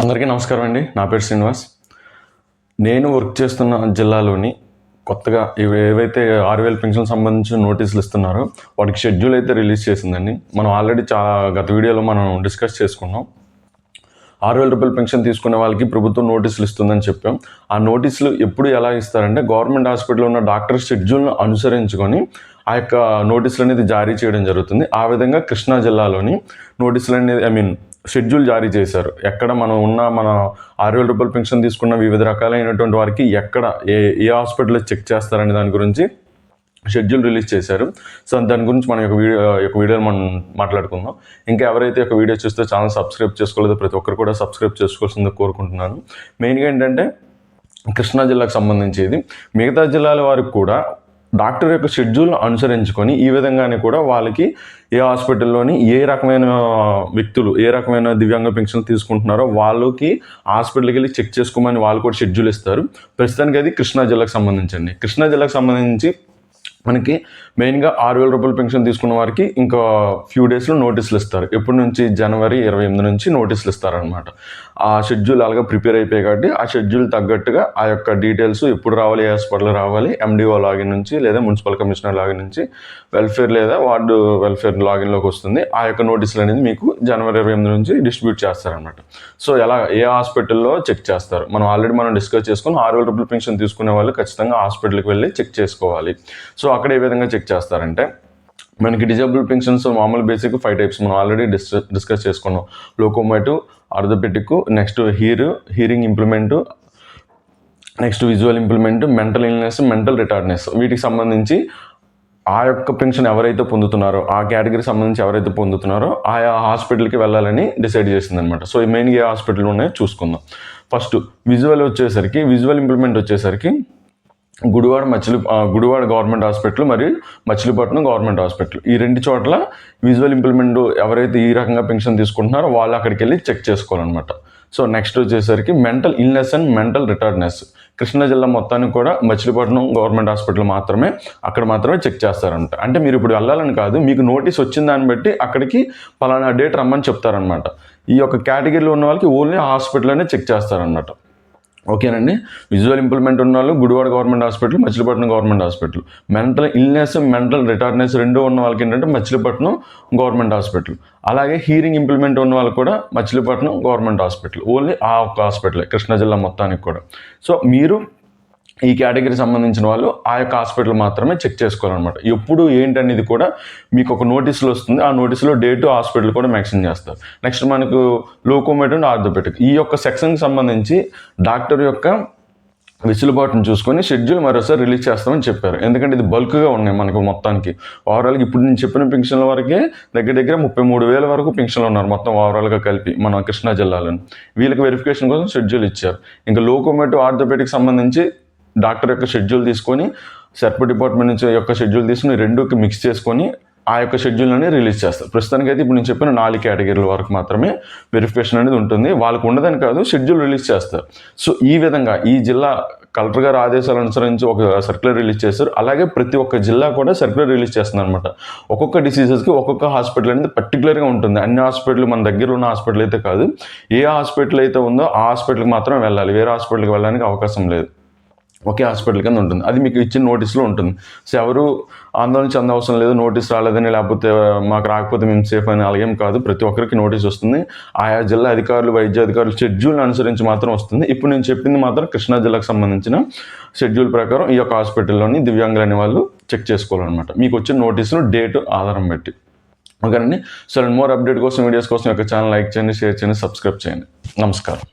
అందరికీ నమస్కారం అండి. నా పేరు శ్రీనివాస్. నేను వర్క్ చేస్తున్న జిల్లాలోని కొత్తగా ఇవి ఏవైతే ఆరు వేల పెన్షన్ సంబంధించిన నోటీసులు ఇస్తున్నారో వాటికి షెడ్యూల్ అయితే రిలీజ్ చేసిందండి. మనం ఆల్రెడీ చాలా గత వీడియోలో మనం డిస్కస్ చేసుకున్నాం. ఆరు వేల రూపాయల పెన్షన్ తీసుకునే వాళ్ళకి ప్రభుత్వం నోటీసులు ఇస్తుందని చెప్పాం. ఆ నోటీసులు ఎప్పుడు ఎలా ఇస్తారంటే గవర్నమెంట్ హాస్పిటల్లో ఉన్న డాక్టర్ షెడ్యూల్ను అనుసరించుకొని ఆ యొక్క నోటీసులు అనేది జారీ చేయడం జరుగుతుంది. ఆ విధంగా కృష్ణా జిల్లాలోని నోటీసులు అనేది ఐ మీన్ షెడ్యూల్ జారీ చేశారు. ఎక్కడ మనం ఉన్న మన ఆరు వేల రూపాయల పెన్షన్ తీసుకున్న వివిధ రకాలైనటువంటి వారికి ఎక్కడ ఏ ఏ హాస్పిటల్లో చెక్ చేస్తారనే దాని గురించి షెడ్యూల్ రిలీజ్ చేశారు. సో దాని గురించి మనం యొక్క వీడియో యొక్క వీడియోని మనం మాట్లాడుకుందాం. ఇంకా ఎవరైతే ఒక వీడియో చూస్తే ఛానల్ సబ్స్క్రైబ్ చేసుకోలేదో ప్రతి ఒక్కరు కూడా సబ్స్క్రైబ్ చేసుకోవాల్సిందో కోరుకుంటున్నాను. మెయిన్గా ఏంటంటే కృష్ణా జిల్లాకు సంబంధించి మిగతా జిల్లాల వారికి కూడా డాక్టర్ యొక్క షెడ్యూల్ అనుసరించుకొని ఈ విధంగానే కూడా వాళ్ళకి ఏ హాస్పిటల్లోని ఏ రకమైన వ్యక్తులు ఏ రకమైన దివ్యాంగ పెన్షన్ తీసుకుంటున్నారో వాళ్ళకి హాస్పిటల్కి వెళ్ళి చెక్ చేసుకోమని వాళ్ళు కూడా షెడ్యూల్ ఇస్తారు. ప్రస్తుతానికి అది కృష్ణా జిల్లాకు సంబంధించండి. కృష్ణా జిల్లాకు సంబంధించి మనకి మెయిన్గా ఆరు వేల రూపాయల పెన్షన్ తీసుకున్న వారికి ఇంకా ఫ్యూ డేస్లో నోటీసులు ఇస్తారు. ఎప్పటి నుంచి? జనవరి ఇరవై ఎనిమిది నుంచి నోటీసులు ఇస్తారనమాట ఆ షెడ్యూల్ అలాగా ప్రిపేర్ అయిపోయాయి కాబట్టి ఆ షెడ్యూల్ తగ్గట్టుగా ఆ యొక్క డీటెయిల్స్ ఎప్పుడు రావాలి ఏ హాస్పిటల్ రావాలి ఎండిఓ లాగిన్ నుంచి లేదా మున్సిపల్ కమిషనర్ లాగిన్ నుంచి వెల్ఫేర్ లేదా వార్డు వెల్ఫేర్ లాగిన్లోకి వస్తుంది. ఆ యొక్క నోటీసులు అనేది మీకు జనవరి ఇరవై ఎనిమిది నుంచి డిస్ట్రిబ్యూట్ చేస్తారనమాట సో ఎలా ఏ హాస్పిటల్లో చెక్ చేస్తారు? మనం ఆల్రెడీ మనం డిస్కస్ చేసుకుని ఆరు వేల రూపాయల పెన్షన్ తీసుకునే వాళ్ళు ఖచ్చితంగా హాస్పిటల్కి వెళ్ళి చెక్ చేసుకోవాలి. సో అక్కడ ఏ విధంగా చెక్ చేస్తారంటే మనకి డిజేబుల్ పెన్షన్స్ మామూలు బేసిక్ ఫైవ్ టైప్స్ మనం ఆల్రెడీ డిస్ డిస్కస్ చేసుకున్నాం. Locomotive orthopaedic next hear hearing implement next visual implement mental illness mental retardness. వీటికి సంబంధించి ఆ యొక్క పెన్షన్ ఎవరైతే పొందుతున్నారో ఆ కేటగిరీ సంబంధించి ఎవరైతే పొందుతున్నారో ఆయా హాస్పిటల్కి వెళ్ళాలని డిసైడ్ చేసిందనమాట. సో మెయిన్గా ఏ హాస్పిటల్ ఉన్నాయో చూసుకుందాం. ఫస్ట్ విజువల్ వచ్చేసరికి విజువల్ ఇంప్లిమెంట్ వచ్చేసరికి గుడివాడ మచిలి గుడివాడ గవర్నమెంట్ హాస్పిటల్ మరియు మచిలీపట్నం గవర్నమెంట్ హాస్పిటల్. ఈ రెండు చోట్ల విజువల్ ఇంప్లిమెంట్ ఎవరైతే ఈ రకంగా పెన్షన్ తీసుకుంటున్నారో వాళ్ళు అక్కడికి వెళ్ళి చెక్ చేసుకోవాలన్నమాట. సో నెక్స్ట్ వచ్చేసరికి mental illness and mental retardness Krishna జిల్లా మొత్తానికి కూడా మచిలీపట్నం గవర్నమెంట్ హాస్పిటల్ మాత్రమే అక్కడ మాత్రమే చెక్ చేస్తారంట. అంటే మీరు ఇప్పుడు వెళ్ళాలని కాదు మీకు నోటీస్ వచ్చిన దాన్ని బట్టి అక్కడికి పలానా డేట్ రమ్మని చెప్తారనమాట ఈ యొక్క కేటగిరీలో ఉన్న వాళ్ళకి ఓన్లీ హాస్పిటల్లోనే చెక్ చేస్తారనమాట ఓకేనండి? విజువల్ ఇంప్లిమెంట్ ఉన్న వాళ్ళు Gudivada government hospital Machilipatnam government hospital mental illness mental retardness రెండు ఉన్న వాళ్ళకి ఏంటంటే మచిలీపట్నం గవర్నమెంట్ హాస్పిటల్ అలాగే హీరింగ్ ఇంప్లిమెంట్ ఉన్న వాళ్ళు కూడా మచిలీపట్నం గవర్నమెంట్ హాస్పిటల్ ఓన్లీ ఆ ఒక్క హాస్పిటల్ కృష్ణా జిల్లా మొత్తానికి కూడా. సో మీరు ఈ కేటగిరీ సంబంధించిన వాళ్ళు ఆ యొక్క హాస్పిటల్ మాత్రమే చెక్ చేసుకోవాలన్నమాట. ఎప్పుడు ఏంటనేది కూడా మీకు ఒక నోటీసులు వస్తుంది. ఆ నోటీసులో డేటు హాస్పిటల్ కూడా మెన్షన్ చేస్తారు. నెక్స్ట్ మనకు లోకోమేట్ అండ్ ఆర్థోపెటిక్ ఈ యొక్క సెక్షన్కి సంబంధించి డాక్టర్ యొక్క వెసులుబాటును చూసుకొని షెడ్యూల్ మరోసారి రిలీజ్ చేస్తామని చెప్పారు. ఎందుకంటే ఇది బల్క్గా ఉన్నాయి మనకు మొత్తానికి. ఓవరాల్గా ఇప్పుడు నేను చెప్పిన పెన్షన్ల వరకే దగ్గర దగ్గర ముప్పై మూడు వేల వరకు పెన్షన్లు ఉన్నారు మొత్తం ఓవరాల్గా కలిపి మన కృష్ణా జిల్లాలో వీళ్ళకి వెరిఫికేషన్ కోసం షెడ్యూల్ ఇచ్చారు. ఇంకా లోకోమేటివ్ ఆర్థోపెటిక్ సంబంధించి డాక్టర్ యొక్క షెడ్యూల్ తీసుకొని సర్ప డిపార్ట్మెంట్ నుంచి యొక్క షెడ్యూల్ తీసుకుని రెండుకి మిక్స్ చేసుకొని ఆ యొక్క షెడ్యూల్ని రిలీజ్ చేస్తారు. ప్రస్తుతానికి అయితే ఇప్పుడు నేను చెప్పిన నాలుగు కేటగిరీల వరకు మాత్రమే వెరిఫికేషన్ అనేది ఉంటుంది. వాళ్ళకు ఉండదని కాదు షెడ్యూల్ రిలీజ్ చేస్తారు. సో ఈ విధంగా ఈ జిల్లా కలెక్టర్ గారు ఆదేశాలు అనుసరించి ఒక సర్క్యులర్ రిలీజ్ చేస్తారు అలాగే ప్రతి ఒక్క జిల్లా కూడా సర్క్యులర్ రిలీజ్ చేస్తుంది అనమాట ఒక్కొక్క డిసీజెస్కి ఒక్కొక్క హాస్పిటల్ అనేది పర్టికులర్గా ఉంటుంది. అన్ని హాస్పిటల్ మన దగ్గర ఉన్న హాస్పిటల్ అయితే కాదు. ఏ హాస్పిటల్ అయితే ఉందో ఆ హాస్పిటల్కి మాత్రం వెళ్ళాలి. వేరే హాస్పిటల్కి వెళ్ళడానికి అవకాశం లేదు. ఒకే హాస్పిటల్ కింద ఉంటుంది. అది మీకు ఇచ్చిన నోటీస్లో ఉంటుంది. సో ఎవరు ఆందోళన చెందవసరం లేదు నోటీస్ రాలేదని లేకపోతే మాకు రాకపోతే మేము సేఫ్ అని అలాగేం కాదు. ప్రతి ఒక్కరికి నోటీస్ వస్తుంది. ఆయా జిల్లా అధికారులు వైద్య అధికారులు షెడ్యూల్ అనుసరించి మాత్రం వస్తుంది. ఇప్పుడు నేను చెప్పింది మాత్రం కృష్ణా జిల్లాకు సంబంధించిన షెడ్యూల్ ప్రకారం ఈ యొక్క హాస్పిటల్లోని దివ్యాంగులు అనే వాళ్ళు చెక్ చేసుకోవాలన్నమాట. మీకు వచ్చిన నోటీసును డేట్ ఆధారం పెట్టి. ఓకేనండి? సో మోర్ అప్డేట్ కోసం వీడియోస్ కోసం యొక్క ఛానల్ లైక్ చేయండి షేర్ చేయండి సబ్స్క్రైబ్ చేయండి. నమస్కారం.